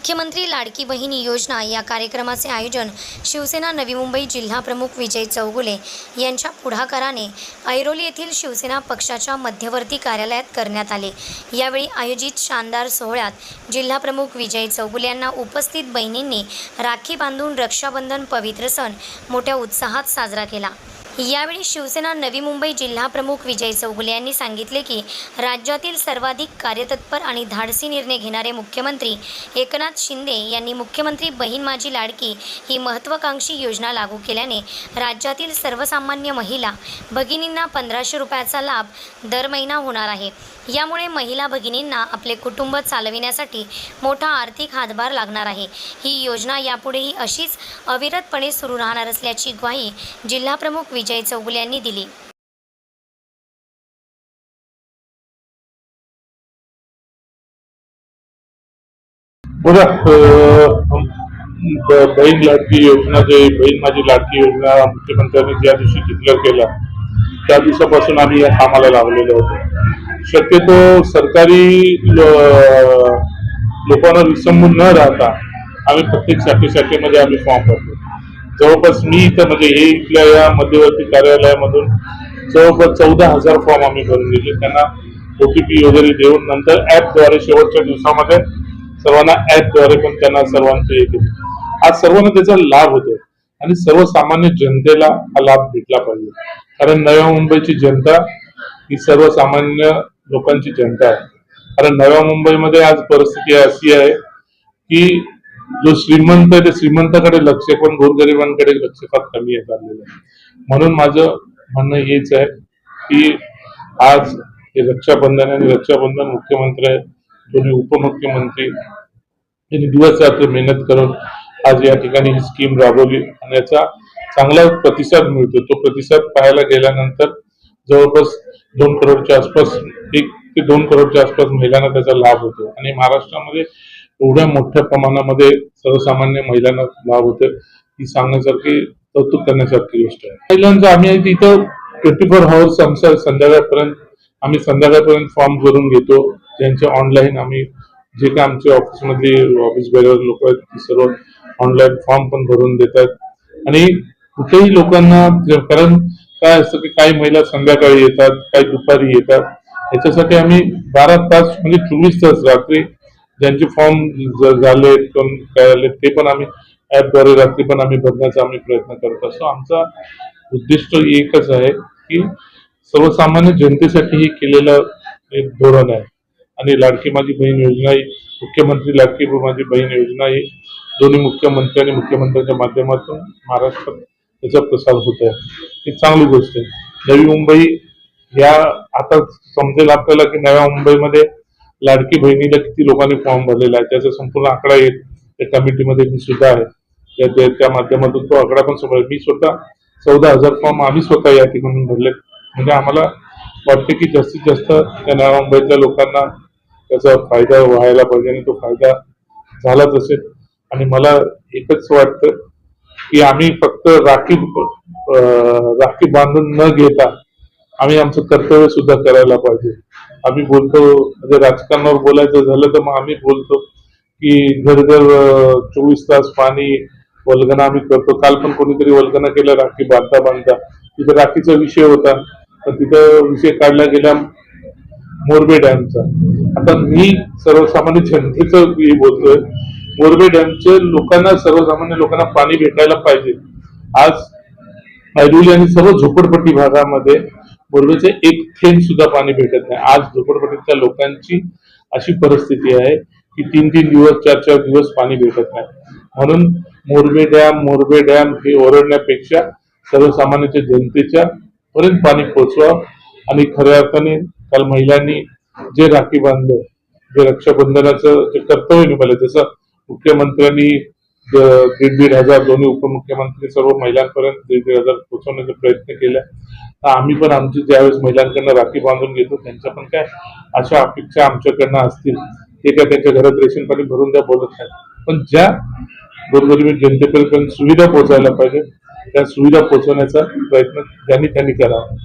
मुख्यमंत्री लाडकी बहिणी योजना या कार्यक्रमाचे आयोजन शिवसेना नवी मुंबई जिल्हाप्रमुख विजय चौगुले यांच्या पुढाकाराने ऐरोली येथील शिवसेना पक्षाच्या मध्यवर्ती कार्यालयात करण्यात आले. यावेळी आयोजित शानदार सोहळ्यात जिल्हाप्रमुख विजय चौगुले यांना उपस्थित बहिणींनी राखी बांधून रक्षाबंधन पवित्र सण मोठ्या उत्साहात साजरा केला. यावेळी शिवसेना नवी मुंबई जिल्हाप्रमुख विजय चौगुले यांनी सांगितले की राज्यातील सर्वाधिक कार्यतत्पर आणि धाडसी निर्णय घेणारे मुख्यमंत्री एकनाथ शिंदे यांनी मुख्यमंत्री बहीण माझी लाडकी ही महत्त्वाकांक्षी योजना लागू केल्याने राज्यातील सर्वसामान्य महिला भगिनींना पंधराशे रुपयाचा लाभ दर महिना होणार आहे. यामुळे महिला भगिनींना आपले कुटुंब चालविण्यासाठी मोठा आर्थिक हातभार लागणार आहे. ही योजना यापुढेही अशीच अविरतपणे सुरू राहणार असल्याची ग्वाही जिल्हाप्रमुख विजय चौगुले यांनी दिली. बघा बहीण लाडकी योजना जे बहीण माझी लाडकी योजना मुख्यमंत्र्यांनी ज्या दिवशी डिक्लेअर केला त्या दिवसापासून आम्ही या कामाला लागलेलो होतो. शक्यतो सरकारी लोकांना विसंबून न राहता आम्ही प्रत्येक शाखे शाखेमध्ये आम्ही फॉर्म भरतो. जवळपास मी इथं म्हणजे हे इथल्या या मध्यवर्ती कार्यालयामधून जवळपास चौदा हजार फॉर्म आम्ही भरून दिले त्यांना ओटीपी वगैरे देऊन नंतर ऍपद्वारे शेवटच्या दिवसामध्ये सर्वांना ऍपद्वारे पण त्यांना सर्वांचे हे केले. आज सर्वांना त्याचा लाभ होतो आणि सर्वसामान्य जनतेला हा लाभ भेटला पाहिजे. कारण नव्या मुंबईची जनता ही सर्वसामान्य लोकांची जनता आहे. कारण नव्या मुंबईमध्ये आज परिस्थिती अशी आहे की जो श्रीमंत आहे ते श्रीमंताकडे लक्ष पण गोरगरिबांकडे लक्ष फार कमी आहे चाललेलं. आहे म्हणून माझं म्हणणं हेच आहे की आज हे रक्षाबंधन आणि रक्षाबंधन मुख्यमंत्री दोन्ही उपमुख्यमंत्री यांनी दिवस रात्र मेहनत करून आज या ठिकाणी ही स्कीम राबवली आणि याचा चांगला प्रतिसाद मिळतो. तो प्रतिसाद पाहायला गेल्यानंतर जवळपास दोन करोडच्या आसपास एक ते दोन करोडच्या आसपास महिलांना त्याचा लाभ होतो. आणि महाराष्ट्रामध्ये एवढ्या मोठ्या प्रमाणामध्ये सर्वसामान्य महिलांना लाभ होतो ही सांगण्यासारखी कौतुक करण्यासारखी गोष्ट आहे. महिलांचं आम्ही तिथं ट्वेंटी फोर हवर्स आमच्या संध्याकाळपर्यंत आम्ही संध्याकाळपर्यंत फॉर्म भरून घेतो. ज्यांचे ऑनलाईन आम्ही जे काय आमचे ऑफिसमधली ऑफिस बेगर लोक आहेत ती सर्व ऑनलाईन फॉर्म पण भरून देतात. आणि कुठेही लोकांना कारण काय असतं की काही महिला संध्याकाळी येतात काही दुपारी येतात. याच्यासाठी आम्ही बारा तास म्हणजे चोवीस तास रात्री ज्यांचे फॉर्म झाले पण काय आले ते पण आम्ही ॲपद्वारे रात्री पण आम्ही भरण्याचा आम्ही प्रयत्न करत असतो. आमचा उद्दिष्ट एकच आहे की सर्वसामान्य जनतेसाठी हे केलेलं एक धोरण आहे. आणि लाडकी माझी बहीण योजना ही मुख्यमंत्री लाडकी माझी बहीण योजना ही दोन्ही मुख्यमंत्री आणि मुख्यमंत्र्यांच्या माध्यमातून महाराष्ट्रात त्याचा प्रसार होत आहे. ही चांगली गोष्ट आहे. नवी मुंबई या आता समजेल आपल्याला की नव्या मुंबईमध्ये लाडकी बहिणीला किती लोकांनी फॉर्म भरलेला आहे त्याचा संपूर्ण आकडा येत त्या कमिटीमध्ये मी सुद्धा आहे. त्या- त्या- माध्यमातून तो आकडा पण समोर मी स्वतः चौदा हजार फॉर्म आम्ही स्वतः या ठिकाणी भरले म्हणजे आम्हाला वाटते की जास्तीत जास्त त्या नव्या मुंबईतल्या लोकांना त्याचा फायदा व्हायला पाहिजे आणि तो फायदा झालाच असेल. आणि मला एकच वाटतं की आम्ही फक्त राखी राखी बांधून न घेता आम्ही आमचं कर्तव्य सुद्धा करायला पाहिजे. आम्ही बोलतो म्हणजे राजकारणावर बोलायचं झालं तर मग आम्ही बोलतो की घर घर चोवीस तास पाणी वल्गना आम्ही करतो. काल पण कोणीतरी वल्गना केलं राखी बांधता बांधता. तिथं राखीचा विषय होता. तर तिथं विषय काढला गेला मोरबे डॅमचा. आता मी सर्वसामान्य जनतेचं मी बोलतोय मोरबे डॅमचे लोकांना सर्वसामान्य लोकांना पाणी भेटायला पाहिजे. आज ऐरोली आणि सर्व झोपडपट्टी भागामध्ये बोरवेचे एक थेंब सुद्धा पाणी भेटत नाही. आज झोपडपट्टीतल्या लोकांची अशी परिस्थिती आहे की तीन तीन दिवस चार चार दिवस पाणी भेटत नाही. म्हणून मोरबे डॅम मोरबे डॅम हे ओरडण्यापेक्षा सर्वसामान्याच्या जनतेच्या पर्यंत पाणी पोचवावं आणि खऱ्या अर्थाने काल महिलांनी जे राखी बांधलं जे रक्षाबंधनाचं जे कर्तव्य निभावलं जसं मुख्यमंत्र्यांनी दीड दीड हजार दोन्ही उपमुख्यमंत्री सर्व महिलांपर्यंत दीड दीड हजार पोहोचवण्याचा प्रयत्न केला तर आम्ही पण आमची ज्यावेळेस महिलांकडनं राखी बांधून घेतो त्यांच्या पण काय अशा अपेक्षा आमच्याकडनं असतील. ते काय त्यांच्या घरात रेशन पाणी भरून द्या बोलत नाही पण ज्या गोरगरीब जनतेपर्यंत सुविधा पोहोचायला पाहिजे त्या सुविधा पोहोचवण्याचा प्रयत्न ज्यांनी त्यांनी करावा